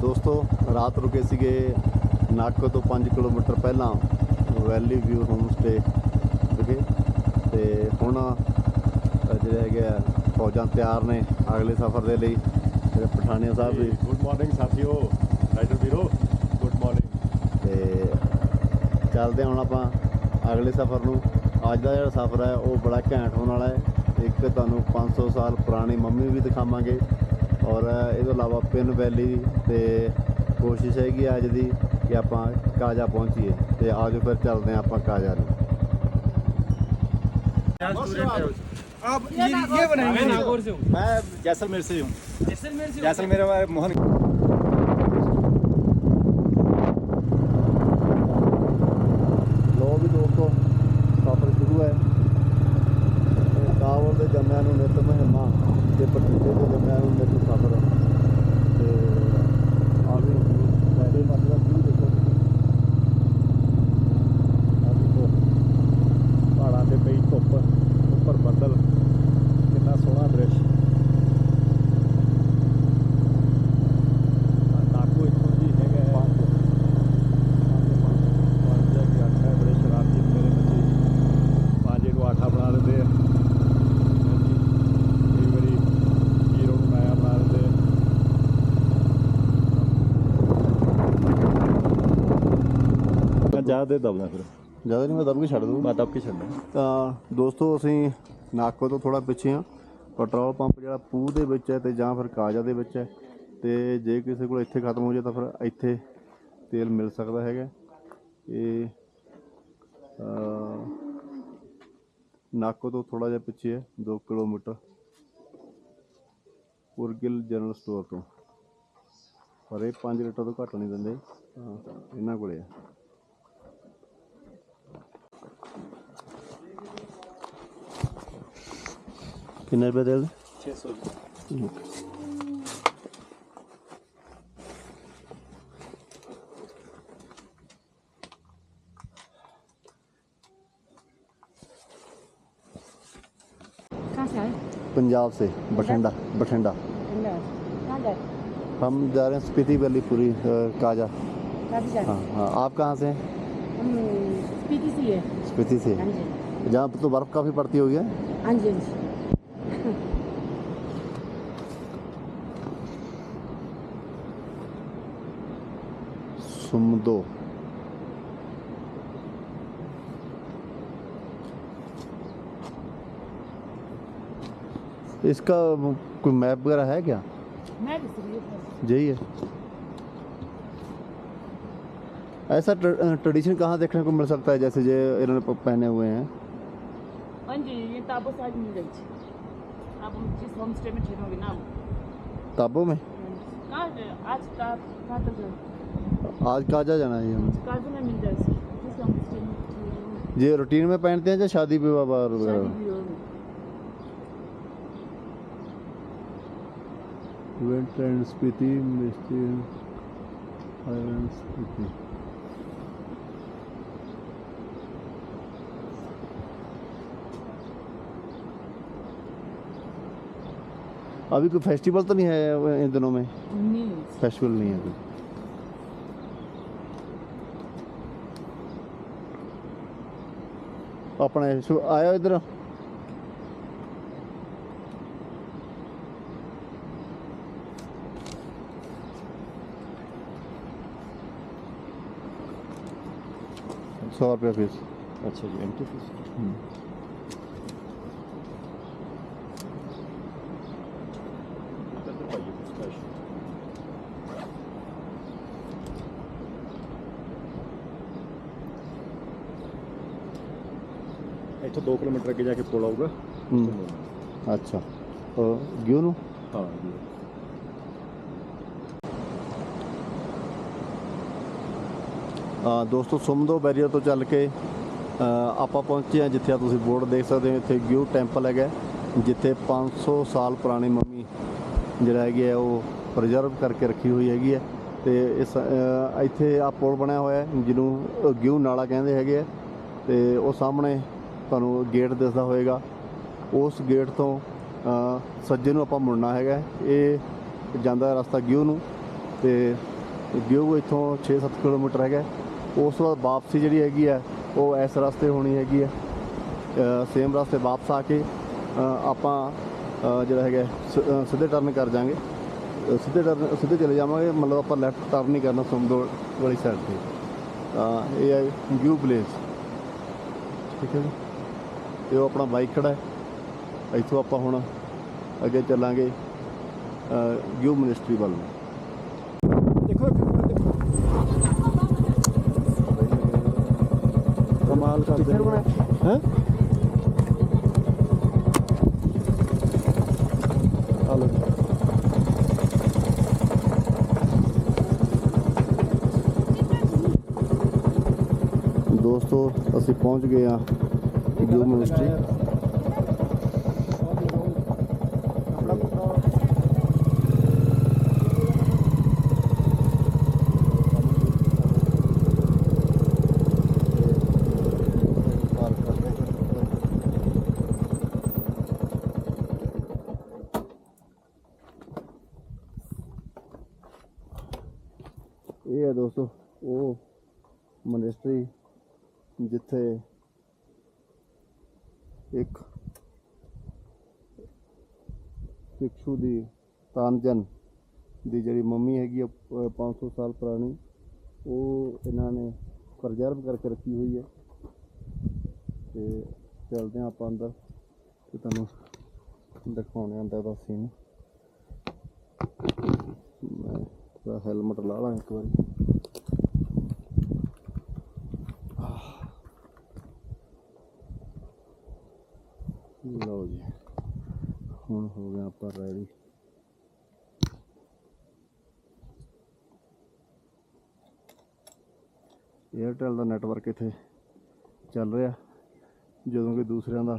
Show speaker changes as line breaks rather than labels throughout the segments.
ਦੋਸਤੋ ਰਾਤ ਰੁਕੇ ਸੀਗੇ ਨਾਕੋ ਤੋਂ 5 ਕਿਲੋਮੀਟਰ ਪਹਿਲਾਂ ਵੈਲੀ ਵਿਊ ਹੋਮ ਸਟੇ ਵਿਖੇ ਤੇ ਹੁਣ ਜਿਹੜੇ ਹੈਗੇ ਫੌਜਾਂ ਤਿਆਰ ਨੇ ਅਗਲੇ ਸਫ਼ਰ ਦੇ ਲਈ ਜਿਹੜੇ ਪਠਾਨੀਆ ਸਾਹਿਬ ਵੀ
ਗੁੱਡ ਮਾਰਨਿੰਗ ਸਾਥੀਓ ਰਾਈਡਰ ਵੀਰੋ ਗੁੱਡ ਮਾਰਨਿੰਗ
ਤੇ ਚੱਲਦੇ ਹੁਣ ਆਪਾਂ ਅਗਲੇ ਸਫ਼ਰ ਨੂੰ। ਅੱਜ ਦਾ ਜਿਹੜਾ ਸਫ਼ਰ ਹੈ ਉਹ ਬੜਾ ਘੈਂਟ ਹੋਣ ਵਾਲਾ ਹੈ। ਇੱਕ ਤੁਹਾਨੂੰ 500 ਸਾਲ ਪੁਰਾਣੀ ਮੰਮੀ ਵੀ ਦਿਖਾਵਾਂਗੇ। ਔਰ ਇਹ ਤੋਂ ਇਲਾਵਾ ਪਿੰਨ ਵੈਲੀ ਤੇ ਕੋਸ਼ਿਸ਼ ਹੈਗੀ ਅੱਜ ਦੀ ਕਿ ਆਪਾਂ ਕਾਜਾ ਪਹੁੰਚੀਏ ਤੇ ਆਜੋ ਫਿਰ ਚੱਲਦੇ ਹਾਂ ਆਪਾਂ ਕਾਜਾ ਨੂੰ
आप ये ये बनाएंगे नागौर से हूँ
मैं जैसलमेर से हूँ
जैसलमेर से
जैसलमेर में मोहन
ਲੋ ਵੀ ਦੋਸਤੋ ਸਫ਼ਰ ਸ਼ੁਰੂ ਹੈ ਤੇ ਕਾਬਲ ਦੇ ਜੰਮਿਆਂ ਨੂੰ ਨਿਤ
ਜ਼ਿਆਦਾ ਦੇ ਦਬਣਾ ਫਿਰ।
ਜ਼ਿਆਦਾ ਨਹੀਂ ਮੈਂ ਦਬ ਕੇ ਛੱਡ ਦੂੰ
ਮੈਂ ਦਬ ਕੇ ਛੱਡਣਾ।
ਤਾਂ ਦੋਸਤੋ ਅਸੀਂ ਨਾਕੋ ਤੋਂ ਥੋੜਾ ਪਿੱਛੇ ਆ ਪੈਟਰੋਲ ਪੰਪ ਜਿਹੜਾ ਪੂ ਦੇ ਵਿੱਚ ਹੈ ਤੇ ਜਾਂ ਫਿਰ ਕਾਜਾ ਦੇ ਵਿੱਚ ਹੈ। ਤੇ ਜੇ ਕਿਸੇ ਕੋਲ ਇੱਥੇ ਖਤਮ ਹੋ ਜਾਏ ਤਾਂ ਫਿਰ ਇੱਥੇ ਤੇਲ ਮਿਲ ਸਕਦਾ ਹੈਗਾ। ਇਹ ਨਾਕੋ ਤੋਂ ਥੋੜਾ ਜਿਹਾ ਪਿੱਛੇ ਹੈ 2 ਕਿਲੋਮੀਟਰ। ਉਰਗਿਲ ਜਨਰਲ ਸਟੋਰ ਤੋਂ। ਪਰ ਇਹ 5 ਲੀਟਰ ਤੋਂ ਘੱਟ ਨਹੀਂ ਦਿੰਦੇ। ਹਾਂ ਇਹਨਾਂ ਕੋਲੇ ਆ
किन्ने रुपये दे
पंजाब से बठिंडा बठिंडा। हम जा रहे हैं स्पीति वैली पूरी काजा। हाँ? हाँ आप कहाँ से हैं?
स्पीति से
जहाँ तो बर्फ़ काफ़ी पड़ती होगी हाँ
जी।
सुमदो। इसका कोई मैप वगैरह है क्या? यही है। ऐसा ट्रेडिशन कहाँ देखने को मिल सकता है जैसे जो इन्होंने पहने हुए हैं?
हाँ जी ये ताबो मिल थी। अब जिस होम स्टे में ठहरोगे ना।
ताबों में?
कहाँ? आज का कहाँ तक है?
आज काजा जाना है हमें। ये रूटीन में पहनते हैं या शादी विवाह बार वगैरह? स्पीति स्पीति अभी कोई फेस्टिवल तो नहीं है इन दिनों में?
नहीं।
फेस्टिवल नहीं है अभी। ਆਪਣੇ ਆਇਆ ਇਧਰ? ਸੌ ਰੁਪਏ
ਫੀਸ ਅੱਛਾ ਜੀ ਐਂਟਰੀ ਇੱਥੋਂ 2 ਕਿਲੋਮੀਟਰ ਅੱਗੇ ਜਾ ਕੇ ਪੁਲ ਆਊਗਾ।
ਅੱਛਾ। ਅਹ ਗਿਓ ਨੂੰ?
ਹਾਂ ਜੀ
ਅ, ਦੋਸਤੋ ਸੁਮਦੋ ਬੈਰੀਅਰ ਤੋਂ ਚੱਲ ਕੇ ਆਪਾਂ ਪਹੁੰਚੇ ਹਾਂ ਜਿੱਥੇ ਤੁਸੀਂ ਬੋਰਡ ਦੇਖ ਸਕਦੇ ਹੋ ਇੱਥੇ ਗਿਊ ਟੈਂਪਲ ਹੈਗਾ ਹੈ, ਜਿੱਥੇ 500 ਸਾਲ ਪੁਰਾਣੀ ਮੰਮੀ ਜਿਹੜਾ ਹੈਗੀ ਹੈ ਉਹ ਪ੍ਰੀਜ਼ਰਵ ਕਰਕੇ ਰੱਖੀ ਹੋਈ ਹੈਗੀ ਹੈ। ਤੇ ਇਸ ਇੱਥੇ ਆ ਪੁਲ ਬਣਿਆ ਹੋਇਆ ਜਿਹਨੂੰ ਅ, ਗਿਊ ਨਾਲਾ ਕਹਿੰਦੇ ਹੈਗੇ ਆ ਤੇ ਉਹ ਸਾਹਮਣੇ ਤੁਹਾਨੂੰ ਗੇਟ ਦਿਸਦਾ ਹੋਏਗਾ। ਉਸ ਗੇਟ ਤੋਂ ਸੱਜੇ ਨੂੰ ਆਪਾਂ ਮੁੜਨਾ ਹੈਗਾ। ਇਹ ਜਾਂਦਾ ਰਸਤਾ ਗਿਊ ਨੂੰ ਤੇ ਗਿਓ ਇੱਥੋਂ 6-7 ਕਿਲੋਮੀਟਰ ਹੈਗਾ। ਉਸ ਤੋਂ ਬਾਅਦ ਵਾਪਸੀ ਜਿਹੜੀ ਹੈਗੀ ਹੈ, ਉਹ ਇਸ ਰਸਤੇ ਹੋਣੀ ਹੈਗੀ ਹੈ। ਸੇਮ ਰਸਤੇ ਵਾਪਸ ਆ ਕੇ ਆਪਾਂ ਜਿਹੜਾ ਹੈਗਾ ਸਿੱਧੇ ਟਰਨ ਕਰ ਜਾਾਂਗੇ ਸਿੱਧੇ ਟਰਨ ਸਿੱਧੇ ਚਲੇ ਜਾਵਾਂਗੇ, ਮਤਲਬ ਆਪਾਂ ਲੈਫਟ ਟਰਨ ਨਹੀਂ ਕਰਨਾ ਸਮਦੋ ਵਾਲੀ ਸਾਈਡ ਤੇ। ਇਹ ਹੈ ਗਿਊ ਪਲੇਸ ਠੀਕ ਹੈ ਜੀ? ਇਹ ਉਹ ਆਪਣਾ ਬਾਈਕ ਖੜਾ ਹੈ। ਇੱਥੋਂ ਆਪਾਂ ਹੁਣ ਅੱਗੇ ਚੱਲਾਂਗੇ ਯੂ ਮਿਨਿਸਟਰੀ ਵੱਲ ਨੂੰ।
ਦੇਖੋ
ਕਮਾਲ ਦੋਸਤੋ ਅਸੀਂ ਪਹੁੰਚ ਗਏ ਆ ਗਿਊ ਮਿਨਿਸਟਰੀ ਇਹ ਹੈ ਦੋਸਤੋ ਉਹ ਮਿਨਿਸਟਰੀ ਜਿੱਥੇ ਇੱਕ ਭਿਕਸ਼ੂ ਦੀ ਤਾਨਜਨ ਦੀ ਜਿਹੜੀ ਮੰਮੀ ਹੈਗੀ ਆ, ਅਹ 500 ਸਾਲ ਪੁਰਾਣੀ, ਉਹ ਇਹਨਾਂ ਨੇ ਪ੍ਰਜ਼ਰਵ ਕਰਕੇ ਰੱਖੀ ਹੋਈ ਹੈ। ਤੇ ਚੱਲਦੇ ਹਾਂ ਆਪਾਂ ਅੰਦਰ ਤੇ ਤੁਹਾਨੂੰ ਦਿਖਾਉਣੇ ਆਂਦਾ ਉਹਦਾ ਸੀਨ ਮੈਂ ਥੋੜਾ ਹੈਲਮਟ ਲਾ ਲਾਂ ਇੱਕ ਵਾਰੀ ਲਓ ਜੀ ਹੁਣ ਹੋ ਗਿਆ ਆਪਾਂ ਰੈਡੀ ਏਅਰਟੈਲ ਦਾ ਨੈਟਵਰਕ ਇੱਥੇ ਚੱਲ ਰਿਹਾ, ਜਦੋਂ ਕਿ ਦੂਸਰਿਆਂ ਦਾ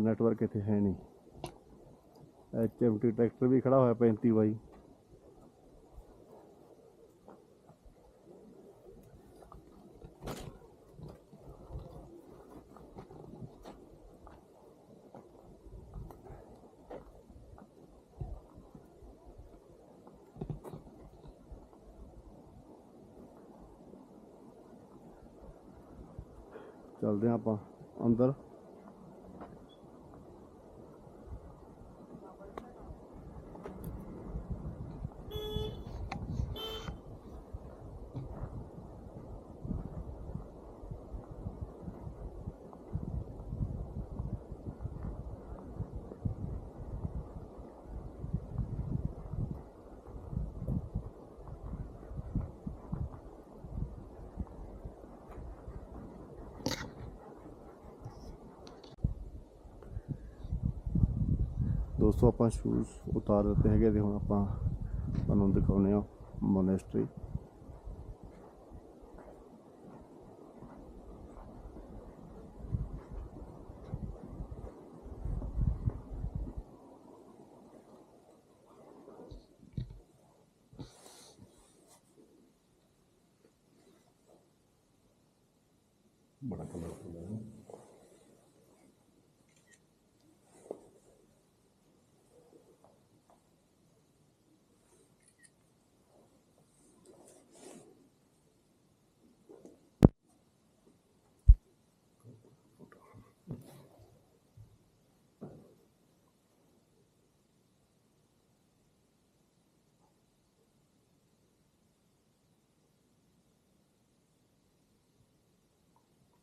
ਨੈਟਵਰਕ ਇੱਥੇ ਹੈ ਨਹੀਂ। ਐਚਐਮਟੀ ਟਰੈਕਟਰ ਵੀ ਖੜਾ ਹੋਇਆ 35 ਬਾਈ। ਚੱਲਦੇ ਹਾਂ ਆਪਾਂ ਅੰਦਰ। ਦੋਸਤੋ ਆਪਾਂ ਸ਼ੂਜ਼ ਉਤਾਰ ਦਿੱਤੇ ਹੈਗੇ ਤੇ ਹੁਣ ਆਪਾਂ ਤੁਹਾਨੂੰ ਦਿਖਾਉਨੇ ਆ ਮੋਨੈਸਟਰੀ ਬੜਾ ਕਲਰਫੁਲ ਹੈ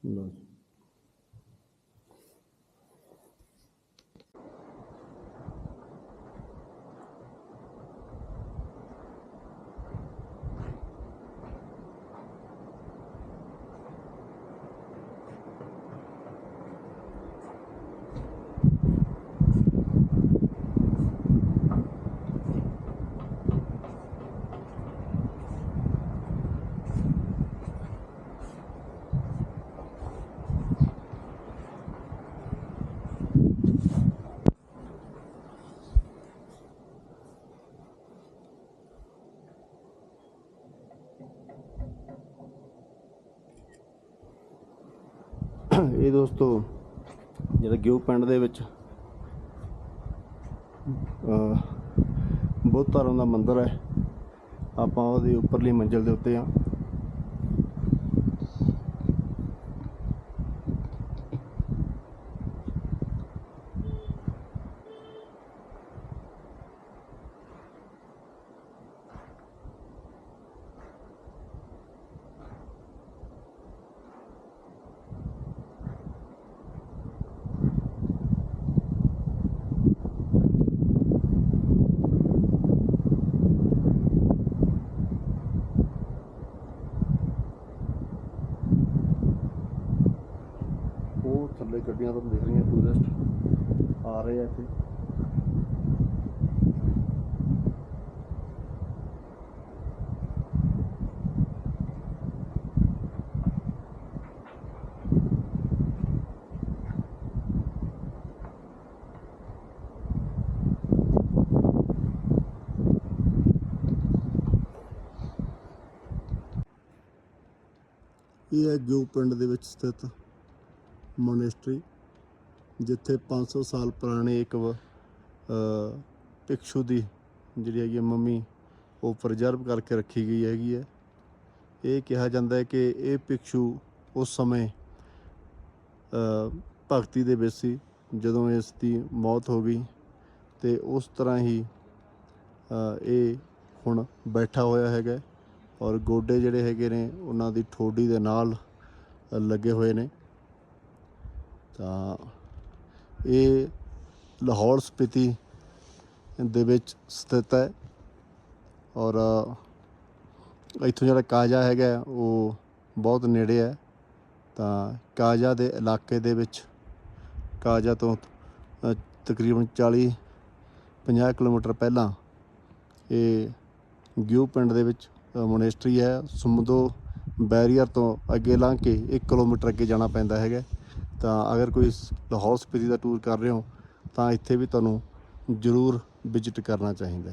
no. ਇਹ ਦੋਸਤੋ, ਜਿਹੜਾ ਗਿਓ ਪਿੰਡ ਦੇ ਵਿੱਚ ਅ ਬੁੱਧ ਧਰਮ ਦਾ ਮੰਦਿਰ ਹੈ। ਆਪਾਂ ਉਹਦੀ ਉੱਪਰਲੀ ਮੰਜ਼ਿਲ ਦੇ ਉੱਤੇ ਆ ਉਹ ਥੱਲੇ ਗੱਡੀਆਂ ਤੁਹਾਨੂੰ ਦਿਖ ਰਹੀਆਂ ਟੂਰਿਸਟ ਆ ਰਹੇ ਆ ਇੱਥੇ। ਇਹ ਹੈ ਜੋ ਪਿੰਡ ਦੇ ਵਿੱਚ ਸਥਿਤ ਮੋਨੈਸਟਰੀ ਜਿੱਥੇ 500 ਸਾਲ ਪੁਰਾਣੇ ਇੱਕ ਭਿਕਸ਼ੂ ਦੀ ਜਿਹੜੀ ਹੈਗੀ ਹੈ ਮੰਮੀ, ਉਹ ਪ੍ਰਜਰਵ ਕਰਕੇ ਰੱਖੀ ਗਈ ਹੈਗੀ ਹੈ। ਇਹ ਕਿਹਾ ਜਾਂਦਾ ਹੈ ਕਿ ਇਹ ਭਿਕਸ਼ੂ ਉਸ ਸਮੇਂ ਭਗਤੀ ਦੇ ਵਿੱਚ ਸੀ, ਜਦੋਂ ਇਸ ਦੀ ਮੌਤ ਹੋ ਗਈ ਤੇ ਉਸ ਤਰ੍ਹਾਂ ਹੀ ਇਹ ਹੁਣ ਬੈਠਾ ਹੋਇਆ ਹੈਗਾ ਔਰ ਗੋਡੇ ਜਿਹੜੇ ਹੈਗੇ ਨੇ, ਉਹਨਾਂ ਦੀ ਠੋਡੀ ਦੇ ਨਾਲ ਲੱਗੇ ਹੋਏ ਨੇ। ਤਾਂ ਇਹ ਲਾਹੌਰ ਸਪੀਤੀ ਦੇ ਵਿੱਚ ਸਥਿਤ ਹੈ ਔਰ ਇੱਥੋਂ ਜਿਹੜਾ ਕਾਜਾ ਹੈਗਾ, ਉਹ ਬਹੁਤ ਨੇੜੇ ਹੈ। ਤਾਂ ਕਾਜਾ ਦੇ ਇਲਾਕੇ ਦੇ ਵਿੱਚ ਕਾਜਾ ਤੋਂ ਤਕਰੀਬਨ 40 50 ਕਿਲੋਮੀਟਰ ਪਹਿਲਾਂ ਇਹ ਗਿਊ ਪਿੰਡ ਦੇ ਵਿੱਚ ਮੋਨੇਸਟਰੀ ਹੈ। ਸਮੁੰਦੋ ਬੈਰੀਅਰ ਤੋਂ ਅੱਗੇ ਲੰਘ ਕੇ 1 ਕਿਲੋਮੀਟਰ ਅੱਗੇ ਜਾਣਾ ਪੈਂਦਾ ਹੈਗਾ। ਤਾਂ ਅਗਰ ਕੋਈ ਲਾਹੌਰ ਸਪੀਤੀ ਦਾ ਟੂਰ ਕਰ ਰਹੇ ਹੋ, ਤਾਂ ਇੱਥੇ ਵੀ ਤੁਹਾਨੂੰ ਜ਼ਰੂਰ ਵਿਜ਼ਿਟ ਕਰਨਾ ਚਾਹੀਦਾ